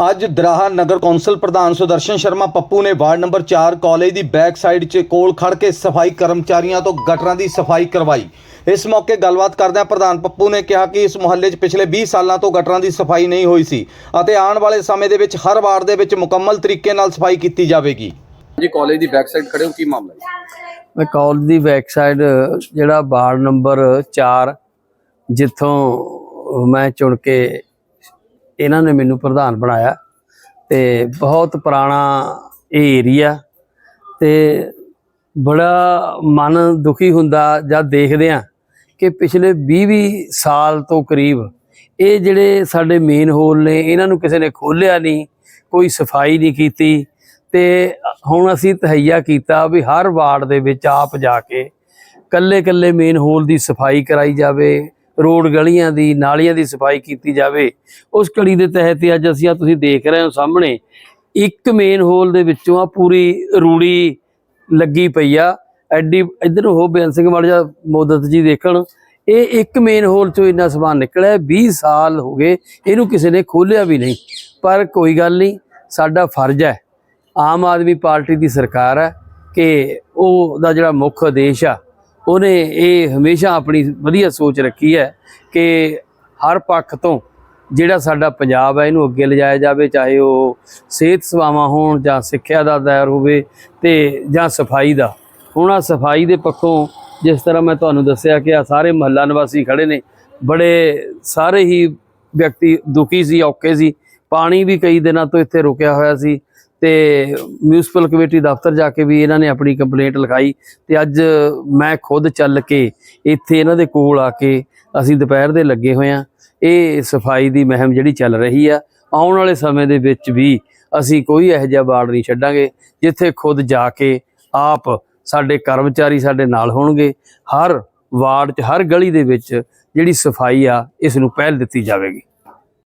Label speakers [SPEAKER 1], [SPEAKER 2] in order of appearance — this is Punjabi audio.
[SPEAKER 1] ਅੱਜ ਦਰਾਹਾ ਨਗਰ ਕੌਂਸਲ ਪ੍ਰਧਾਨ ਸੁਦਰਸ਼ਨ ਸ਼ਰਮਾ ਪੱਪੂ ਨੇ ਵਾਰਡ ਨੰਬਰ 4 ਕਾਲਜ ਦੀ ਬੈਕ ਸਾਈਡ 'ਚ ਕੋਲ ਖੜ ਕੇ ਸਫ਼ਾਈ ਕਰਮਚਾਰੀਆਂ ਤੋਂ ਗਟਰਾਂ ਦੀ ਸਫ਼ਾਈ ਕਰਵਾਈ। ਇਸ ਮੌਕੇ ਗੱਲਬਾਤ ਕਰਦਿਆਂ ਪ੍ਰਧਾਨ ਪੱਪੂ ਨੇ ਕਿਹਾ ਕਿ ਇਸ ਮੁਹੱਲੇ 'ਚ ਪਿਛਲੇ 20 ਸਾਲਾਂ ਤੋਂ ਗਟਰਾਂ ਦੀ ਸਫ਼ਾਈ ਨਹੀਂ ਹੋਈ ਸੀ ਅਤੇ ਆਉਣ ਵਾਲੇ ਸਮੇਂ ਦੇ ਵਿੱਚ ਹਰ ਵਾਰਡ ਦੇ ਵਿੱਚ ਮੁਕੰਮਲ ਤਰੀਕੇ ਨਾਲ ਸਫ਼ਾਈ ਕੀਤੀ ਜਾਵੇਗੀ।
[SPEAKER 2] ਜੀ ਕਾਲਜ ਦੀ ਬੈਕ ਸਾਈਡ ਖੜੇ ਹੋ ਕੀ ਮਾਮਲਾ ਹੈ
[SPEAKER 3] ਮੈਂ ਕਾਲਜ ਦੀ ਬੈਕ ਸਾਈਡ ਜਿਹੜਾ ਵਾਰਡ ਨੰਬਰ 4 ਜਿੱਥੋਂ ਮੈਂ ਚੁਣ ਕੇ ਇਹਨਾਂ ਨੇ ਮੈਨੂੰ ਪ੍ਰਧਾਨ ਬਣਾਇਆ ਤੇ ਬਹੁਤ ਪੁਰਾਣਾ ਇਹ ਏਰੀਆ ਤੇ ਬੜਾ ਮਨ ਦੁਖੀ ਹੁੰਦਾ ਜਦ ਦੇਖਦੇ ਆ ਕਿ ਪਿਛਲੇ 20-20 ਸਾਲ ਤੋਂ ਕਰੀਬ ਇਹ ਜਿਹੜੇ ਸਾਡੇ ਮੇਨ ਹੋਲ ਨੇ, ਇਹਨਾਂ ਨੂੰ ਕਿਸੇ ਨੇ ਖੋਲਿਆ ਨਹੀਂ, ਕੋਈ ਸਫ਼ਾਈ ਨਹੀਂ ਕੀਤੀ ਤੇ ਹੁਣ ਅਸੀਂ ਤਹਈਆ ਕੀਤਾ ਵੀ ਹਰ ਵਾਰਡ ਦੇ ਵਿੱਚ ਆਪ ਜਾ ਕੇ ਕੱਲੇ ਕੱਲੇ ਮੇਨ ਹੋਲ ਦੀ ਸਫ਼ਾਈ ਕਰਾਈ ਜਾਵੇ ਰੋਡ ਗਲੀਆਂ ਦੀ, ਨਾਲੀਆਂ ਦੀ ਸਫ਼ਾਈ ਕੀਤੀ ਜਾਵੇ। ਉਸ ਕੜੀ ਦੇ ਤਹਿਤ ਅੱਜ ਅਸੀਂ ਆ ਤੁਸੀਂ ਦੇਖ ਰਹੇ ਹੋ ਸਾਹਮਣੇ, ਇੱਕ ਮੇਨ ਹੋਲ ਦੇ ਵਿੱਚੋਂ ਆ ਪੂਰੀ ਰੂੜੀ ਲੱਗੀ ਪਈ ਆ। ਐਡੀ, ਇਧਰ ਹੋ ਬੇਅੰਤ ਸਿੰਘ ਮਾੜਾ ਜਿਹਾ ਮੋਦਤ ਜੀ ਦੇਖਣ, ਇਹ ਇੱਕ ਮੇਨ ਹੋਲ ਚੋਂ ਇੰਨਾ ਸਮਾਨ ਨਿਕਲਿਆ 20 ਸਾਲ ਹੋ ਗਏ, ਇਹਨੂੰ ਕਿਸੇ ਨੇ ਖੋਲਿਆ ਵੀ ਨਹੀਂ। ਪਰ ਕੋਈ ਗੱਲ ਨਹੀਂ, ਸਾਡਾ ਫਰਜ਼ ਹੈ। ਆਮ ਆਦਮੀ ਪਾਰਟੀ ਦੀ ਸਰਕਾਰ ਹੈ ਕਿ ਉਹ ਦਾ ਜਿਹੜਾ ਮੁੱਖ ਉਦੇਸ਼ ਆ ਉਹਨੇ ਇਹ ਹਮੇਸ਼ਾ ਆਪਣੀ ਵਧੀਆ ਸੋਚ ਰੱਖੀ ਹੈ ਕਿ ਹਰ ਪੱਖ ਤੋਂ ਜਿਹੜਾ ਸਾਡਾ ਪੰਜਾਬ ਹੈ, ਇਹਨੂੰ ਅੱਗੇ ਲਿਜਾਇਆ ਜਾਵੇ, ਚਾਹੇ ਉਹ ਸਿਹਤ ਸੇਵਾਵਾਂ ਹੋਣ ਜਾਂ ਸਿੱਖਿਆ ਦਾ ਦਾਇਰ ਹੋਵੇ ਤੇ ਜਾਂ ਸਫ਼ਾਈ ਦਾ। ਹੁਣ ਆ ਸਫ਼ਾਈ ਦੇ ਪੱਖੋਂ ਜਿਸ ਤਰ੍ਹਾਂ ਮੈਂ ਤੁਹਾਨੂੰ ਦੱਸਿਆ ਕਿ ਆ ਸਾਰੇ ਮਹੱਲਾ ਨਿਵਾਸੀ ਖੜੇ ਨੇ, ਬੜੇ ਸਾਰੇ ਹੀ ਵਿਅਕਤੀ ਦੁਖੀ ਸੀ ਔਕੇ ਸੀ। ਪਾਣੀ ਵੀ ਕਈ ਦਿਨਾਂ ਤੋਂ ਇੱਥੇ ਰੁਕਿਆ ਹੋਇਆ ਸੀ ਤੇ ਮਿਊਨਿਸਪਲ ਕਮੇਟੀ ਦਫ਼ਤਰ ਜਾ ਕੇ ਵੀ ਇਹਨਾਂ ਨੇ ਆਪਣੀ ਕੰਪਲੇਂਟ ਲਿਖਾਈ ਤੇ ਅੱਜ ਮੈਂ ਖੁਦ ਚੱਲ ਕੇ ਇੱਥੇ ਇਹਨਾਂ ਦੇ ਕੋਲ ਆ ਕੇ ਅਸੀਂ ਦੁਪਹਿਰ ਦੇ ਲੱਗੇ ਹੋਏ ਆ ਇਹ ਸਫ਼ਾਈ ਦੀ ਮਹਿਮ ਜਿਹੜੀ ਚੱਲ ਰਹੀ ਆ, ਆਉਣ ਵਾਲੇ ਸਮੇਂ ਦੇ ਵਿੱਚ ਵੀ ਅਸੀਂ ਕੋਈ ਇਹੋ ਜਿਹਾ ਵਾਰਡ ਨਹੀਂ ਛੱਡਾਂਗੇ, ਜਿੱਥੇ ਖੁਦ ਜਾ ਕੇ ਆਪ ਸਾਡੇ ਕਰਮਚਾਰੀ ਸਾਡੇ ਨਾਲ ਹੋਣਗੇ, ਹਰ ਵਾਰਡ 'ਚ, ਹਰ ਗਲੀ ਦੇ ਵਿੱਚ ਜਿਹੜੀ ਸਫ਼ਾਈ ਆ, ਇਸ ਨੂੰ ਪਹਿਲ ਦਿੱਤੀ ਜਾਵੇਗੀ।